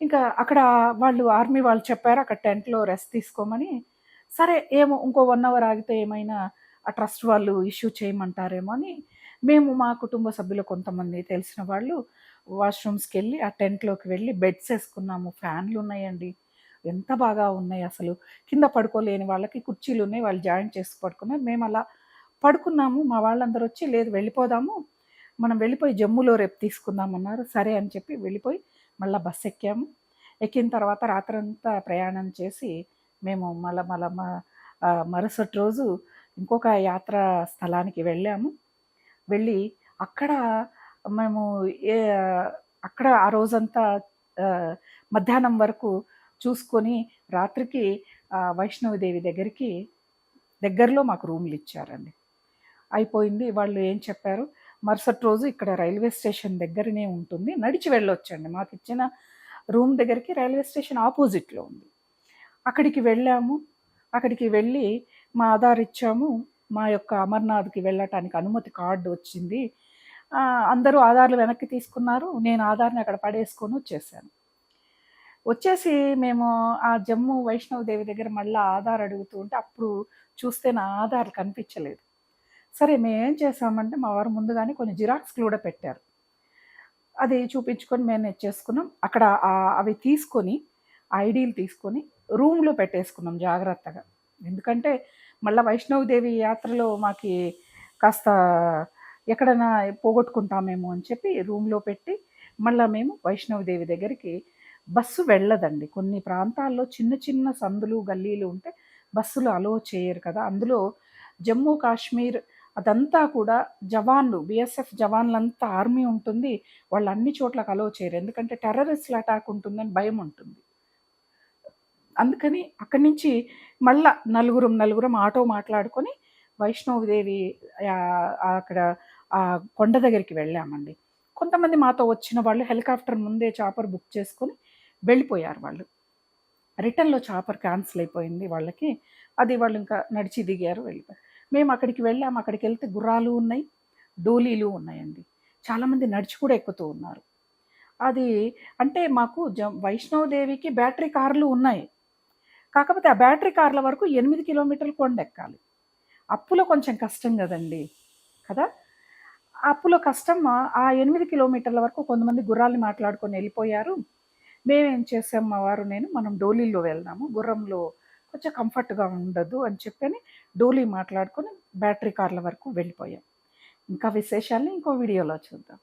ఇంకా అక్కడ వాళ్ళు ఆర్మీ వాళ్ళు చెప్పారు అక్కడ టెంట్లో రెస్ట్ తీసుకోమని. సరే ఏమో ఇంకో వన్ అవర్ ఆగితే ఏమైనా ఆ ట్రస్ట్ వాళ్ళు ఇష్యూ చేయమంటారేమో అని మేము మా కుటుంబ సభ్యులు కొంతమంది తెలిసిన వాళ్ళు వాష్రూమ్స్కి వెళ్ళి ఆ టెంట్లోకి వెళ్ళి బెడ్స్ వేసుకున్నాము. ఫ్యాన్లు ఉన్నాయండి. ఎంత బాగా ఉన్నాయి అసలు. కింద పడుకోలేని వాళ్ళకి కుర్చీలు ఉన్నాయి వాళ్ళు జాయిన్ చేసి పడుకున్నారు. మేము అలా పడుకున్నాము. మా వాళ్ళందరూ వచ్చి లేదు వెళ్ళిపోదాము. మనం వెళ్ళిపోయి జమ్ములో రేపు తీసుకుందామన్నారు. సరే అని చెప్పి వెళ్ళిపోయి మళ్ళీ బస్ ఎక్కాము. ఎక్కిన తర్వాత రాత్రంతా ప్రయాణం చేసి మేము మళ్ళీ మళ్ళీ మరుసటి రోజు ఇంకొక యాత్ర స్థలానికి వెళ్ళాము. వెళ్ళి అక్కడ మేము అక్కడ ఆ రోజంతా మధ్యాహ్నం వరకు చూసుకొని రాత్రికి వైష్ణవదేవి వైష్ణవిదేవి దగ్గరికి దగ్గరలో మాకు రూమ్లు ఇచ్చారండి. అయిపోయింది. వాళ్ళు ఏం చెప్పారు? మరుసటి రోజు ఇక్కడ రైల్వే స్టేషన్ దగ్గరనే ఉంటుంది. నడిచి వెళ్ళొచ్చండి. మాకు ఇచ్చిన రూమ్ దగ్గరికి రైల్వే స్టేషన్ ఆపోజిట్లో ఉంది. అక్కడికి వెళ్ళాము. అక్కడికి వెళ్ళి మా ఆధార్ ఇచ్చాము. మా యొక్క అమర్నాథ్కి వెళ్ళటానికి అనుమతి కార్డు వచ్చింది. అందరూ ఆధార్లు వెనక్కి తీసుకున్నారు. నేను ఆధార్ని అక్కడ పడేసుకొని వచ్చేసాను. వచ్చేసి మేము ఆ జమ్ము వైష్ణవ దేవి దగ్గర మళ్ళీ ఆధార్ అడుగుతూ ఉంటే అప్పుడు చూస్తే నా ఆధార్ కనిపించలేదు. సరే మేము ఏం చేసామంటే మా వారు ముందుగానే కొన్ని జిరాక్స్లు కూడా పెట్టారు. అది చూపించుకొని మేము చేసుకున్నాం. అక్కడ అవి తీసుకొని ఐడీలు తీసుకొని రూమ్లో పెట్టేసుకున్నాం జాగ్రత్తగా. ఎందుకంటే మళ్ళీ వైష్ణవదేవి యాత్రలో మాకి కాస్త ఎక్కడైనా పోగొట్టుకుంటామేమో అని చెప్పి రూమ్లో పెట్టి మళ్ళీ మేము వైష్ణవదేవి దగ్గరికి బస్సు వెళ్ళదండి. కొన్ని ప్రాంతాల్లో చిన్న చిన్న సందులు గల్లీలు ఉంటే బస్సులు అలో చేయరు కదా. అందులో జమ్మూ కాశ్మీర్ అదంతా కూడా జవాన్లు బిఎస్ఎఫ్ జవాన్లంతా ఆర్మీ ఉంటుంది వాళ్ళు అన్ని చోట్లకు అలో చేయరు. ఎందుకంటే టెర్రరిస్టుల అటాక్ ఉంటుందని భయం ఉంటుంది. అందుకని అక్కడి నుంచి మళ్ళా నలుగురం నలుగురం ఆటో మాట్లాడుకొని వైష్ణవదేవి అక్కడ ఆ కొండ దగ్గరికి వెళ్ళామండి. కొంతమంది మాతో వచ్చిన వాళ్ళు హెలికాప్టర్ ముందే చాపర్ బుక్ చేసుకొని వెళ్ళిపోయారు వాళ్ళు. రిటర్న్లో చాపర్ క్యాన్సిల్ అయిపోయింది వాళ్ళకి. అది వాళ్ళు ఇంకా నడిచి దిగారు వెళ్ళిపోయారు. మేము అక్కడికి వెళ్ళాము అక్కడికి వెళ్తే గుర్రాలు ఉన్నాయి డోలీలు ఉన్నాయండి. చాలామంది నడిచి కూడా ఎక్కుతూ ఉన్నారు. అది అంటే మాకు జ వైష్ణవదేవికి బ్యాటరీ కార్లు ఉన్నాయి. కాకపోతే ఆ బ్యాటరీ కార్ల వరకు ఎనిమిది కిలోమీటర్లు కొండ ఎక్కాలి అప్పులో కొంచెం కష్టం కదండి కదా? అప్పులో కష్టం ఆ ఎనిమిది కిలోమీటర్ల వరకు కొంతమంది గుర్రాల్ని మాట్లాడుకొని వెళ్ళిపోయారు. మేమేం చేసాం మా వారు నేను మనం డోలీల్లో వెళ్దాము. గుర్రంలో కొంచెం కంఫర్ట్గా ఉండదు అని చెప్పని డోలీ మాట్లాడుకొని బ్యాటరీ కార్ల వరకు వెళ్ళిపోయాం. ఇంకా విశేషాలని ఇంకో వీడియోలో చూద్దాం.